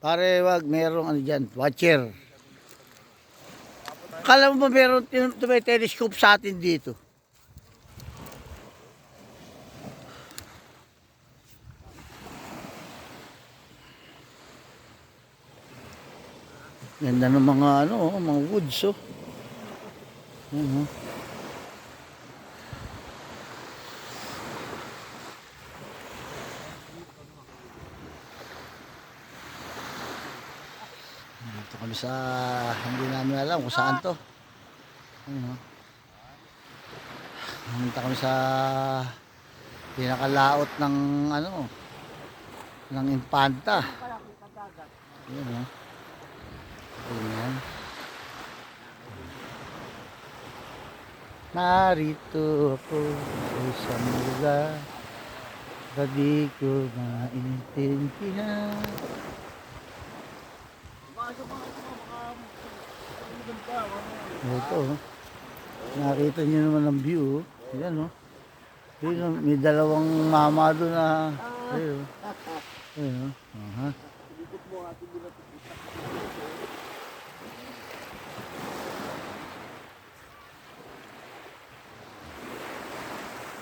Pare, wag, merong ano dyan, watcher. Kala mo ba meron may telescope sa atin dito? Ganda ng mga ano, oh, mga woods oh. Ayan, oh. Dito kami sa hindi namin alam kung saan to. Ano? Pumunta kami sa pinakalaot ng ano ng Impanta. Ayan oh. Ayan. Narito ako sa isang lugar na di ko maintindihan. Ito, oh. nakita niyo naman ang view. oh. Ayan, oh. Ayun, oh, may dalawang mama doon na. Ayun, oh. Ayun, oh. Aha.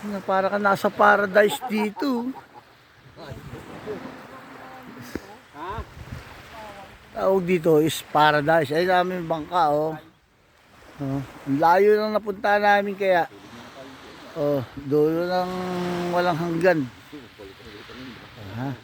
Na para ka nasa paradise dito. tawag dito is paradise. Ay namin bangka oh. oh. layo lang napunta namin kaya. Oh, dulo ng walang hanggan. Ha? Huh?